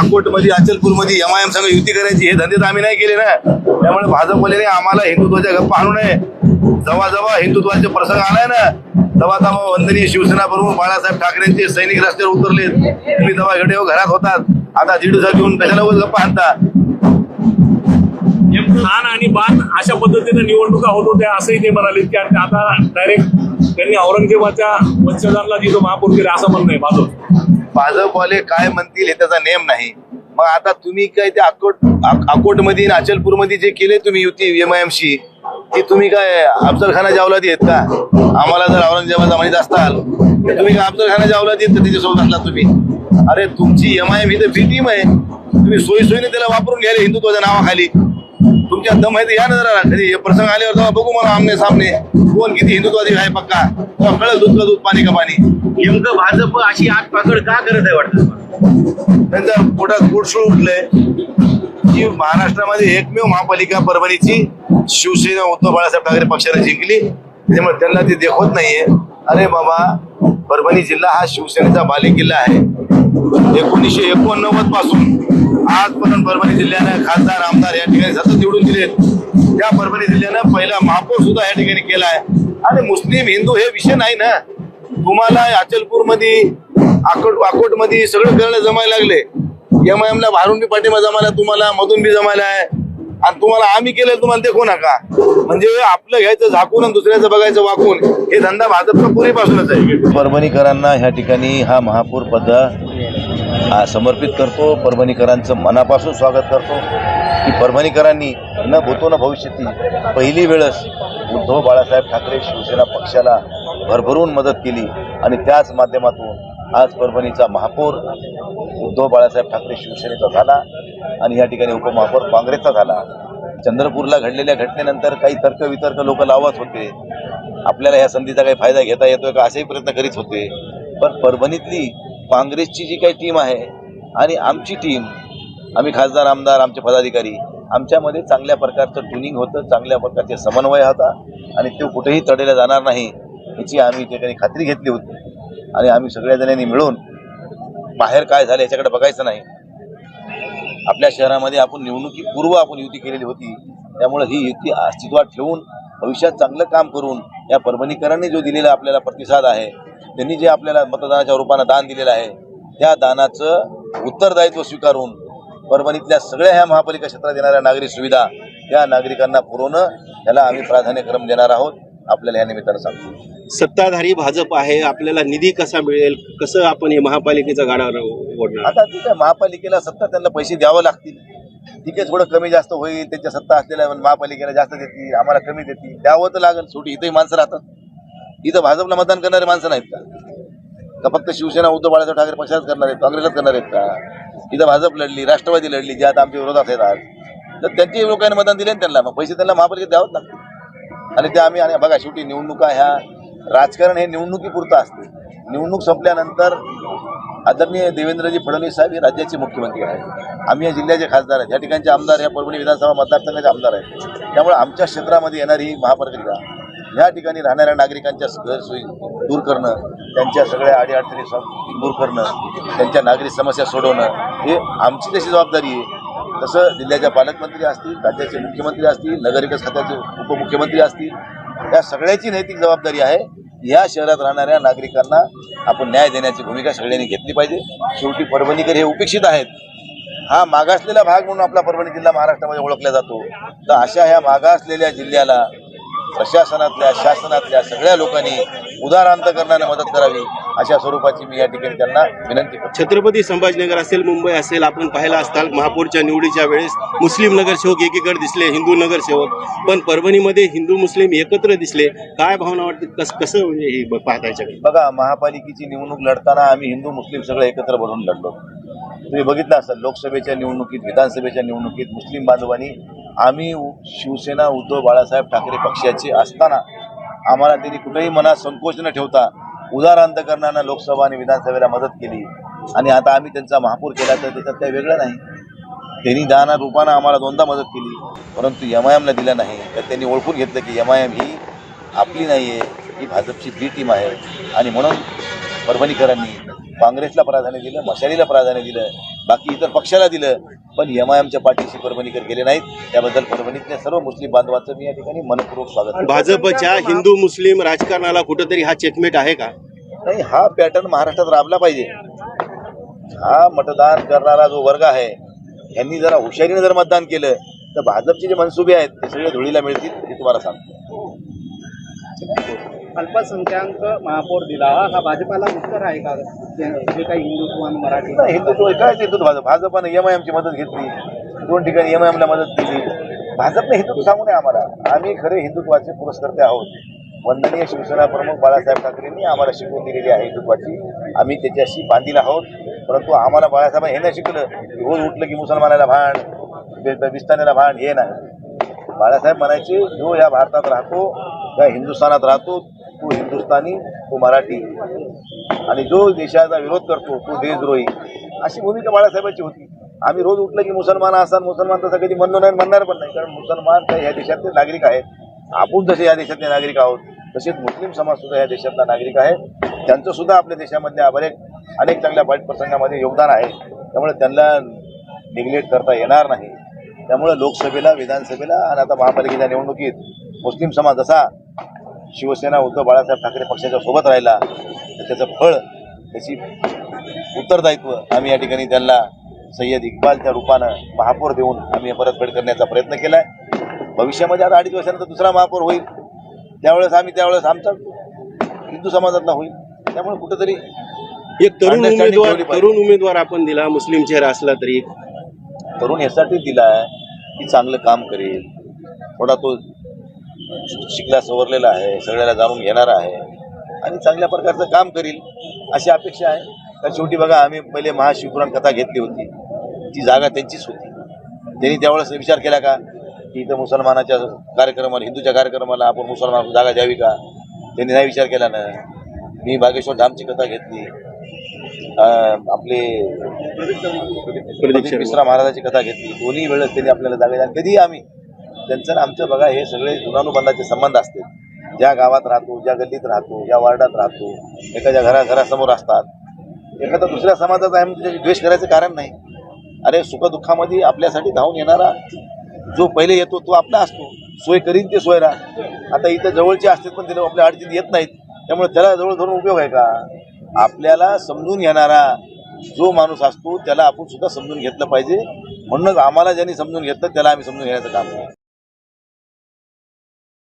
अकोटमध्ये अचलपूरमध्ये M I M संघ युती करायची हे धंदे तर आम्ही नाही केले ना. त्यामुळे भाजपवाल्याने आम्हाला हिंदुत्वाच्या गप्पा आणू नये. जेव्हा जेव्हा हिंदुत्वाचे प्रसंग आलाय ना. तेव्हा तेव्हा वंदनीय शिवसेना बरोबर बाळासाहेब ठाकरेंचे सैनिक रस्त्यावर उतरले. तुम्ही तेव्हा घडे घरात होतात. आता दीड हजार घेऊन कशाला गप्पा आणता? खान आणि बाण अशा पद्धतीने निवडणुका होत होत्या असंही ते म्हणाले की आता डायरेक्ट त्यांनी औरंगजेबाच्या वंशजांना जिथं महापूर केले असं म्हणणं आहे भाजप भाजपवाले काय म्हणतील हे त्याचा नेम नाही. मग आता तुम्ही काय ते अकोट अकोटमध्ये अचलपूरमध्ये जे केले तुम्ही युती एम ती तुम्ही काय अफजल खानाच्या अवलादी आहेत का? आम्हाला जर औरंगजेबाचा माहीत असताल तुम्ही काय अफजल खानाच्या अवलादी आहेत त्याच्यासोबत असला तुम्ही? अरे तुमची एम आय एम ही तर बी टीम आहे. तुम्ही सोयी सोयीने त्याला वापरून घ्यायला हिंदुत्वाच्या नावाखाली. तुमच्या दम आहे या ना जरा. कधी हे प्रसंग आल्यावर बघू मला आमने सामने. कोण किती हिंदुत्वादी आहे पक्का? कळलं दूध का दूध पाणी का पाणी. नेमकं भाजप अशी आग पाकड का करत आहे वाटतं त्यांचा पोटात गुडसूळ उठलंय? की महाराष्ट्रामध्ये एकमेव महापालिका परभणीची शिवसेना उद्धव बाळासाहेब ठाकरे पक्षाने जिंकली त्यामुळे त्यांना ते देखवत नाहीये. अरे बाबा परभणी जिल्हा हा शिवसेनेचा बालेकिल्ला आहे. एकोणीसशे एकोणनव्वदपासून आजपर्यंत परभणी जिल्ह्यानं खासदार आमदार या ठिकाणी सतत निवडून दिले त्या परभणी जिल्ह्यानं पहिला महापौर सुद्धा या ठिकाणी केला आहे. आणि मुस्लिम हिंदू हे विषय नाही ना. तुम्हाला अचलपूरमध्ये आकोट वाकोटमध्ये सगळं करणं जमायला लागले. एम आय एमला बाहेरून बी पाठिंबा जमायला तुम्हाला मधून बी जमायला आहे. आणि तुम्हाला आम्ही केलं तुम्हाला देखो नका. म्हणजे आपलं घ्यायचं झाकून आणि दुसऱ्याचं बघायचं वाकून हे धंदा भाजपचा पूर्वीपासूनच आहे. परभणीकरांना ह्या ठिकाणी हा महापौर पद समर्पित करतो. परभणीकरांचं मनापासून स्वागत करतो. की परभणीकरांनी न भूतो न भविष्यती पहिली वेळच उद्धव बाळासाहेब ठाकरे शिवसेना पक्षाला भरभरून मदत केली आणि त्याच माध्यमातून आज परभणीचा महापौर उद्धव बाळासाहेब ठाकरे शिवसेनेचा झाला आणि या ठिकाणी उपमहापौर काँग्रेसचा झाला. चंद्रपूरला घडलेल्या घटनेनंतर काही तर्कवितर्क लोक लावत होते. आपल्याला या संधीचा काही फायदा घेता येतोय का असेही प्रयत्न करीत होते. पण परभणीतली काँग्रेसची जी काही टीम आहे आणि आमची टीम आम्ही खासदार आमदार आमचे पदाधिकारी आमच्यामध्ये चांगल्या प्रकारचं ट्युनिंग होतं चांगल्या प्रकारचे समन्वय होता आणि तो कुठेही तडेला जाणार नाही. याची आम्ही त्या ठिकाणी खात्री घेतली होती. आणि आम्ही सगळ्या जणांनी मिळून बाहेर काय झालं याच्याकडे बघायचं नाही. आपल्या शहरामध्ये आपण निवडणुकीपूर्व आपण युती केलेली होती. त्यामुळे ही युती अस्तित्वात ठेवून भविष्यात चांगलं काम करून या परभणीकरांनी जो दिलेला आपल्याला प्रतिसाद आहे त्यांनी जे आपल्याला मतदानाच्या रूपानं दान दिलेलं आहे त्या दानाचं उत्तरदायित्व स्वीकारून परभणीतल्या सगळ्या ह्या महापालिका क्षेत्रात येणाऱ्या नागरी सुविधा त्या नागरिकांना पुरवणं याला आम्ही प्राधान्यक्रम देणार आहोत. आपल्याला या निमित्तानं सांगतो. सत्ताधारी भाजप आहे आपल्याला निधी कसा मिळेल? कसं आपण हे महापालिकेचा गाडा ओढणार? आता तिथे महापालिकेला सत्ता त्यांना पैसे द्यावं लागतील. ठीक आहे थोडं कमी जास्त होईल त्यांच्या सत्ता असलेल्या महापालिकेला जास्त देतील आम्हाला कमी देतील. द्यावं तर लागेल शेवटी इथंही माणसं राहतात. इथं भाजपला मतदान करणारे माणसं नाहीत का? का फक्त शिवसेना उद्धव बाळासाहेब ठाकरे पक्षात करणार आहेत काँग्रेसच करणार आहेत का? इथं भाजप लढली राष्ट्रवादी लढली जे आता आमच्या विरोधात आहेत आज. तर त्यांची लोकांनी मतदान दिले ना त्यांना. मग पैसे त्यांना महापालिकेत द्यावंच लागतील. आणि त्या आम्ही आणि बघा शेवटी निवडणुका ह्या राजकारण हे निवडणुकीपुरतं असते. निवडणूक संपल्यानंतर आदरणीय देवेंद्रजी फडणवीस साहेब हे राज्याचे मुख्यमंत्री आहेत. आम्ही या जिल्ह्याचे खासदार आहेत. या ठिकाणचे आमदार या परभणी विधानसभा मतदारसंघाचे आमदार आहेत. त्यामुळे आमच्या क्षेत्रामध्ये येणारी ही महापालिका या ठिकाणी राहणाऱ्या नागरिकांच्या गैरसोयी दूर करणं त्यांच्या सगळ्या अडीअडचणी दूर करणं त्यांच्या नागरिक समस्या सोडवणं हे आमची तशी जबाबदारी आहे? तसं जिल्ह्याच्या पालकमंत्री असतील राज्याचे मुख्यमंत्री असतील नगरविकास खात्याचे उपमुख्यमंत्री असतील या सगळ्याची नैतिक जबाबदारी आहे. या शहरात राहणाऱ्या नागरिकांना आपण न्याय देण्याची भूमिका सगळ्यांनी घेतली पाहिजे. शेवटी परभणीकर हे उपेक्षित आहेत. हा मागासलेला भाग म्हणून आपला परभणी जिल्हा महाराष्ट्रामध्ये ओळखला जातो. तर अशा ह्या मागासलेल्या जिल्ह्याला प्रशासनातल्या शासनातल्या सगळ्या लोकांनी उदारांत करण्याने मदत करावी अशा स्वरूपाची मी या ठिकाणी त्यांना विनंती करतो. छत्रपती संभाजीनगर असेल मुंबई असेल आपण पाहिला असताल महापौरच्या निवडीच्या वेळेस मुस्लिम नगरसेवक एकीकडे दिसले हिंदू नगरसेवक पण परभणीमध्ये हिंदू मुस्लिम एकत्र दिसले. काय भावना वाटते? कस कसं म्हणजे हे पाहता याच्याकडे? बघा महापालिकेची निवडणूक लढताना आम्ही हिंदू मुस्लिम सगळे एकत्र बनवून लढलो. तुम्ही बघितलं असाल लोकसभेच्या निवडणुकीत विधानसभेच्या निवडणुकीत मुस्लिम बांधवांनी आम्ही शिवसेना उद्धव बाळासाहेब ठाकरे पक्षाचे असताना आम्हाला त्यांनी कुठेही मनात संकोच न ठेवता उदार अंतकरणानं लोकसभा आणि विधानसभेला मदत केली. आणि आता आम्ही त्यांचा महापूर केला तर त्याच्यात काही वेगळं नाही. त्यांनी दाना रूपानं आम्हाला दोनदा मदत केली. परंतु एम आय एमला दिलं नाही. तर त्यांनी ओळखून घेतलं की एम आय एम ही आपली नाही आहे ही भाजपची बी टीम आहे. आणि म्हणून परभणीकरांनी काँग्रेसला प्राधान्य दिलं मशालीला प्राधान्य दिलं. बाकी इतर पक्षाला दिलं पण एम आय एमच्या पाठीशी परभणीकर गेले नाहीत. त्याबद्दल परभणीतल्या सर्व मुस्लिम बांधवांचं मी या ठिकाणी मनपूर्वक स्वागत करतो. भाजपच्या हिंदू मुस्लिम राजकारणाला कुठंतरी हा चेकमेट आहे का? नाही हा पॅटर्न महाराष्ट्रात राबला पाहिजे. हा मतदान करणारा जो वर्ग आहे यांनी जरा हुशारीने जर मतदान केलं तर भाजपचे जे मनसुबे आहेत ते सगळे धुळीला मिळतील हे तुम्हाला सांगतो. अल्पसंख्याक महापौर दिला हा भाजपाला उत्तर आहे का? जे काही हिंदुत्व आणि मराठी हिंदुत्व काय हिंदुत्व? भाजप भाजपने एम आय एमची मदत घेतली. दोन ठिकाणी एम आय एमला मदत दिली. भाजपने हिंदुत्व सांगू नये आम्हाला. आम्ही खरे हिंदुत्वाचे पुरस्कर्ते आहोत. वंदनीय शिवसेना प्रमुख बाळासाहेब ठाकरेंनी आम्हाला शिकवून दिलेली आहे हिंदुत्वाची. आम्ही त्याच्याशी बांधील आहोत. परंतु आम्हाला बाळासाहेब हे नाही शिकलं की रोज उठलं की मुसलमानाला भांड बे- भांड हे नाही. बाळासाहेब म्हणायचे जो या भारतात राहतो या हिंदुस्थानात राहतो तो हिंदुस्थानी तो मराठी. आणि जो देशाचा विरोध करतो तो देशद्रोही. अशी भूमिका बाळासाहेबांची होती. आम्ही रोज उठलं की मुसलमान असाल मुसलमान तसं कधी म्हणलो नाही म्हणणार पण नाही. कारण मुसलमान तर या देशातले नागरिक आहेत. आपण जसे या देशातले नागरिक आहोत तसेच मुस्लिम समाज सुद्धा या देशातला नागरिक आहे. त्यांचं सुद्धा आपल्या देशामधल्या बरेच अनेक चांगल्या वाईट प्रसंगामध्ये योगदान आहे. त्यामुळे त्यांना निग्लेक्ट करता येणार नाही. त्यामुळे लोकसभेला विधानसभेला आणि आता महापालिकेच्या निवडणुकीत मुस्लिम समाज जसा शिवसेना उद्धव बाळासाहेब ठाकरे पक्षाच्या सोबत राहिला तर त्याचं फळ त्याची उत्तरदायित्व आम्ही या ठिकाणी त्यांना सय्यद इक्बालच्या रूपानं महापौर देऊन आम्ही परतफेड करण्याचा प्रयत्न केलाय. भविष्यामध्ये आता अडीच वर्षानंतर दुसरा महापौर होईल. त्यावेळेस आम्ही त्यावेळेस आमचा हिंदू समाजातला होईल. त्यामुळे कुठेतरी एक तरुण उमेदवार. तरुण उमेदवार आपण दिला मुस्लिम चेहरा असला तरी. तरुण यासाठी दिलाय की चांगलं काम करेल. थोडा तो शिकला सवरलेला आहे सगळ्याला जाणून घेणारा आहे आणि चांगल्या प्रकारचं काम करील अशी अपेक्षा आहे. तर शेवटी बघा आम्ही पहिले महाशिवपुराण कथा घेतली होती. ती जागा त्यांचीच होती. त्यांनी त्यावेळेस विचार केला का की इथं मुसलमानाच्या कार्यक्रमाला हिंदूच्या कार्यक्रमाला आपण मुसलमान जागा द्यावी का? त्यांनी नाही विचार केला ना. मी बागेश्वर धामची कथा घेतली. आपले मिश्रा महाराजाची कथा घेतली. दोन्ही वेळेस त्यांनी आपल्याला जागा दिल्या. कधीही आम्ही त्यांचं आमचं बघा हे सगळे जुनानुबंधाचे संबंध असते ज्या गावात राहतो ज्या गल्लीत राहतो ज्या वार्डात राहतो एखाद्या घरा घरासमोर असतात. एखादा दुसऱ्या समाजाचा आहे म्हणजे त्याची द्वेष करायचं कारण नाही. अरे सुखदुःखामध्ये आपल्यासाठी धावून येणारा जो पहिले येतो तो आपला असतो. सोय करीन ते सोयरा. आता इथं जवळचे असतात पण तिला आपल्या अडचणीत येत नाहीत. त्यामुळे त्याला जवळ धरून उपयोग आहे का? आपल्याला समजून घेणारा जो माणूस असतो त्याला आपण सुद्धा समजून घेतलं पाहिजे. म्हणूनच आम्हाला ज्यांनी समजून घेतलं त्याला आम्ही समजून घेण्याचं काम करू